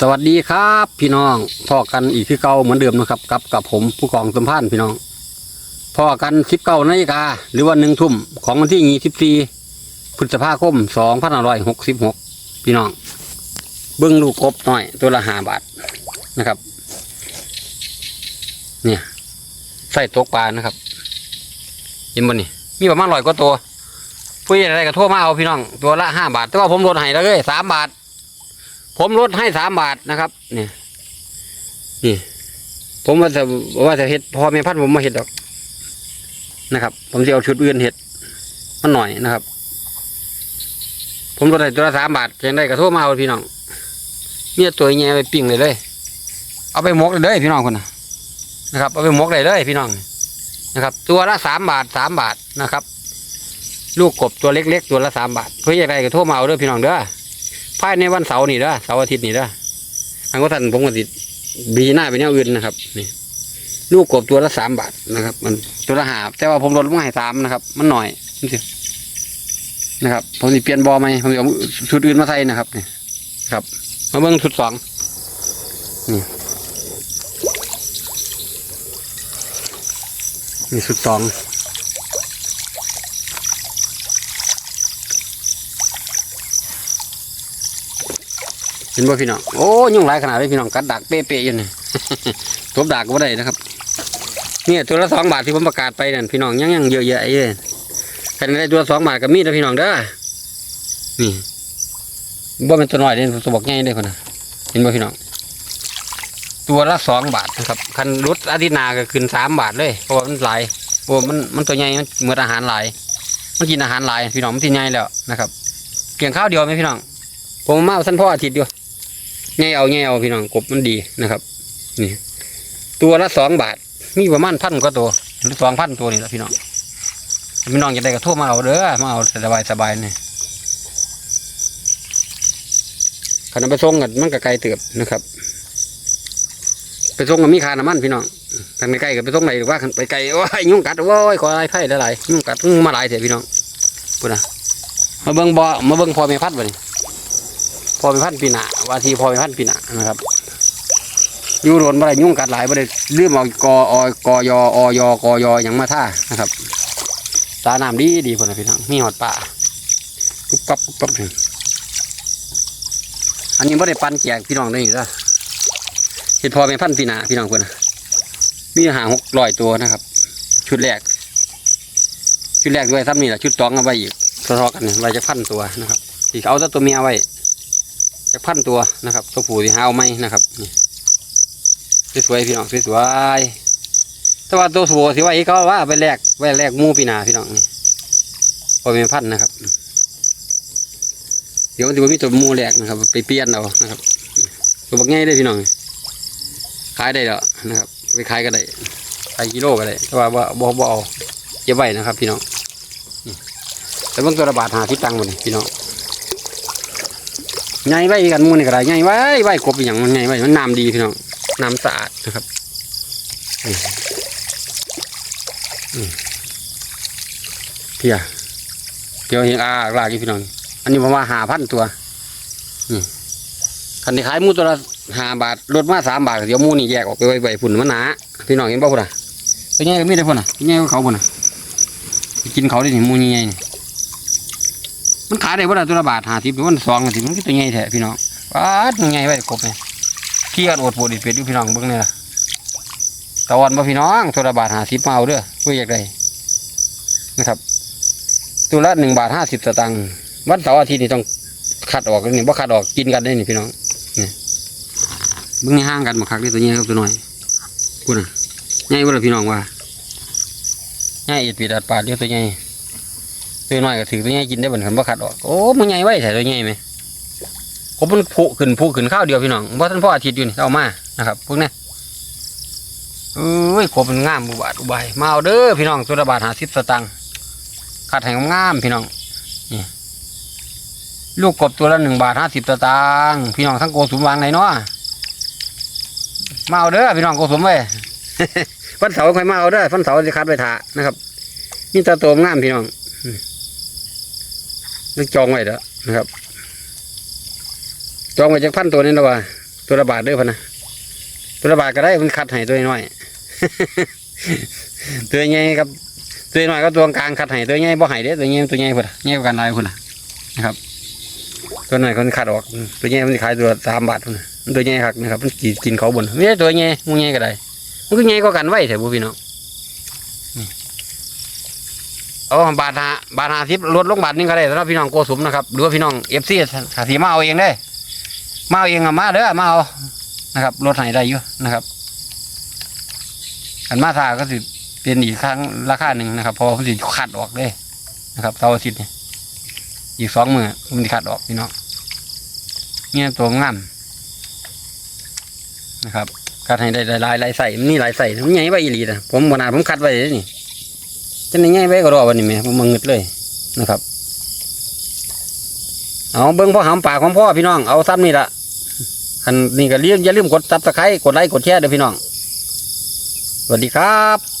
สวัสดีครับ พี่น้องพ่อกันอีกที่เก่าเหมือนเดิมนะครับ กับกับผมผู้กองสมพันธ์พี่น้องพ่อกันสิบเก้านาฬิกาหรือว่าหนึ่งทุ่มของวันที่ยี่สิบสี่พฤษภาคมสองพันห้าร้อยหกสิบหกพี่น้อง เบิ้งลูกกบหน่อย ตัวละห้าบาทนะครับ เนี่ยใส่ตกปลานะครับเห็นบ่นี่มีประมาณร้อยกว่าตัวผู้ใหญ่อะไรก็ทั่วมาเอาพี่น้อง ตัวละห้าบาทแต่ว่าผมลดให้แล้วเลยสามบาท ผมลดให้สามบาทนะครับ เนี่ยนี่ ผมว่าจะว่าจะเห็ดพอไม่พันผมมาเห็ดดอกนะครับ ผมจะเอาชุดอื่นเห็ดมันหน่อยนะครับ ผมลดให้ตัวละสามบาทยังได้กระโทษมาเอาพี่น้องเนี่ยตัวแง่ไปปิ้งเลยเลย เอาไปหมกเลยเลยพี่น้องคนนะนะครับ เอาไปหมกเลยเลยพี่น้องนะครับ ตัวละสามบาทสามบาทนะครับ ลูกกบตัวเล็กๆ ตัวละสามบาทเพื่อจะได้กระโทษมาเอาเด้อพี่น้องเด้อ ภายในวันเสาร์นี่ด้อเสาร์อาทิตย์นี่ด้อทางก็ท่านผมก็ติดบีหน้าไปแนวอื่นนะครับ นี่ ลูกกบตัวละสามบาทนะครับ มันตัวละหาแต่ว่าผมลดลงให้สามนะครับ มันหน่อยนี่สินะครับ ผมจะเปลี่ยนบอไหมผมจะเอาชุดอื่นมาใส่นะครับนี่ครับมาเบิ้งชุดสองนี่นี่ชุดสอง เห็นบ่พี่น้องโอ้ยุ่งหลายขนาดเลยพี่น้องกัดดักเป๊ะๆอยู่นี่ทบดักก็ได้นะครับเนี่ยตัวละสองบาทที่ผมประกาศไปนั่นพี่น้องยังยังเยอะแยะเลยคันได้ตัวสองบาทก็มีดนะพี่น้องเด้อนี่บ่เป็นตัวน้อยเด้ตัวบอกใหญ่เด้คนน่ะเห็นบ่พี่น้องตัวละสองบาทนะครับคันรุดอาทิตนาก็ขึ้นสามบาทเลยเพราะว่ามันหลายเพราะว่ามันมันตัวใหญ่มันเหมือนอาหารหลายมันกินอาหารหลายพี่น้องมันที่ใหญ่แล้วนะครับเกี่ยงข้าวเดียวไหมพี่น้องผมมาเอาท่านพ่ออาทิตย์อยู่ แง่เอาแง่เอาพี่น้องกบมันดีนะครับ นี่ ตัวละสองบาท มีประมาณพันกว่าตัวหรือสองพันตัวนี่แหละพี่น้องพี่น้องจะได้กระทั่วมาเอาเด้อมาเอาสบายสบายๆนี่ขนเอาไปส่งกันมันก็ไกลเติบนะครับ ไปส่งกับมีคาน้ำมันพี่น้องทางใกล้ๆกับไปส่งไหนหรือว่าไปไกลโอ้ยยุ่งกัดโอ้ยขออะไรไผ่หลายๆยุ่งกัดยุ่งมาหลายเถอะพี่น้องพูดนะมาเบิ้งบ่อมาเบิ้งพอไม่พัดบ่นี่ อเป็นพันปีหนาวาทีพอเป็นพันปีหนานะครับอยูโดนบ่ได้ยุ่งกัดหลายบ่ได้ลืมเอากออกอยออยกอยอย่างมาท่านะครับ ตาน้ำดีดีพุ่นะพี่น้องมีหอดป่าปุ๊บปั๊บปุ๊บปั๊บนี่อันนี้บ่ได้ปันแจกพี่น้องได้อีกแล้วเห็ดพอเป็นพันปีหนาพี่น้องคนนะมีหาหกร้อยตัวนะครับ ชุดแรก ชุดแรกด้วยซ้ำนี่แหละชุดสองเอาไว้อีกทะเลาะกันไว้จะพันตัวนะครับที่เอาตัวเมียไว้ จากพันตัวนะครับตัวผู้ที่หาเอาไหมนะครับนี่สวยๆพี่น้องสวยๆแต่ว่าตัวผู้สิว่าอีกเขาว่าไปแลกไปแลกมูปีนาพี่น้องนี่พอเป็นพันนะครับ เดี๋ยวมันจะมีตัวมูแลกนะครับ ไปเปลี่ยนเอานะครับ ตัวบักง่ายได้พี่น้องขายได้แล้วนะครับไปขายก็ได้ขายกิโลก็ได้แต่ว่าบ่บ่บ่เอาเก็บไว้นะครับ พี่น้องแต่เบางตัวระบาดหาที่ตังค์หมดนี่พี่น้อง ใหญ่ไว้กันมูนี่ก็ได้ใหญ่ไว้ไว้กบอย่างมันใหญ่ไว้มันน้ำดีพี่น้องน้ำสะอาดนะครับเพียเดี๋ยวเห็นอาลากอยู่พี่น้อง อันนี้ประมาณหาพันตัวคันนี้ขายมูตัวละห้าบาทลดมาสามบาทเดี๋ยวมูนี่แยกออกไปไว้ไว้ฝุ่นมันหนาพี่น้องเห็นป่ะพุ่นอะเป็นไงก็มีได้พุ่นอะเป็นไงก็เขาพุ่นอะกินเขาได้ถึงมูนี่ไงนี่ มันขายได้ว่าตัวละบาทหาสิบหรือว่าสองสิบมันก็ตัวใหญ่แท้พี่น้องปาดมันใหญ่ไว้กบเนี่ยขี้กันอดปวดอีเป็ดอยู่พี่น้องเบิ่งเนี่ยตะวันบ่พี่น้องตัวละบาทหาสิบมาเอาเด้อเพื่ออยากได้นะครับ ตัวละหนึ่งบาทห้าสิบสตางค์วันเสาร์อาทิตย์นี่ต้องคัดออกนี่บ่คัดออกกินกันได้นี่พี่น้องนี่เบิ่งในห้างกันมาคักนี่ตัวใหญ่กับตัวน้อยกูน่ะใหญ่บ่ล่ะพี่น้องว่าใหญ่อีดปีดอัดปาดเดียวตัวใหญ่ ตัวน้อยก็ถือตัวใหญ่กินได้เหมือนกันบ่ขัดออกโอ้มันใหญ่ไว้ใส่ตัวใหญ่ไหมผมมันผุขึ้นผุขึ้นข้าวเดียวพี่น้องเพราะท่านพ่ออาทิตย์อยู่นี่เอามานะครับพวกนี้เอ้ยขบมันงามอุบาทอุบายมาเอาเด้อพี่น้องตัวละบาทหาสิบสตังค์ขาดแห่งงามพี่น้องนี่ลูกกบตัวละหนึ่งบาทห้าสิบสตางค์พี่น้องทั้งโกสุมวางไหนเนาะมาเอาเด้อพี่น้องโกสุมไว้วันเสาร์ค่อยมาเอาเด้อวันเสาจะคัดไว้ถานะครับนี่ตาโตมงามพี่น้อง นึกจองไว้แล้วนะครับ จองไว้จากพันตัวนี้แล้วว่า ตัวละบาทด้อพะนะตัวละบาทก็ได้มันคัดให้ตัวน้อยตัวใหญ่ครับตัวน้อยก็ตัวกลางคัดให้ตัวใหญ่บ่ให้เด้ตัวใหญ่ตัวใหญ่พุ่นใหญ่กว่ากันหลายพุ่นนะนะครับ ตัวน้อยคนคัดออก ตัวใหญ่มันขายตัวสามบาทพุ่นตัวใหญ่คักนะครับมันกินเขาบนไม่ใช่ตัวใหญ่หมูใหญ่ก็ได้มันก็ใหญ่กว่ากันไว้แถวบุพี่น้องนี่ เอาบาทหาบาทหาสิบลดลงบาทนึงก็ได้สำหรับพี่น้องโกสุมนะครับหรือว่าพี่น้องเอฟซีสาสีมาเอาเองได้ มาเอาเองอะมาเด้อมาเอานะครับลดให้ได้อยู่นะครับอันมาทาก็สิเป็นอีกครั้งราคาหนึ่งนะครับ พอมันสิขัดออกเลยนะครับเสาร์อาทิตย์เนี่ยอีกสองมือมันสิขัดออกพี่น้องเนี่ยตัวงามนะครับคัดให้ได้หลายหลายใส่มันนี่หลายใส่มันใหญ่ไปอีหลีนะผมขนาดผมคัดไว้เลยนี่ จะนี่ายไปก็รอวันนี้แม่ผมมึงงึดเลยนะครับ เอาเบิ้งพ่อหามปากของพ่อพี่น้องเอาซ้ำนี่ละคันนี่ก็เลี้ยอย่าลืมกดซับสไครต์กดไลค์กดแชร์เด้อพี่น้องสวัสดีครับ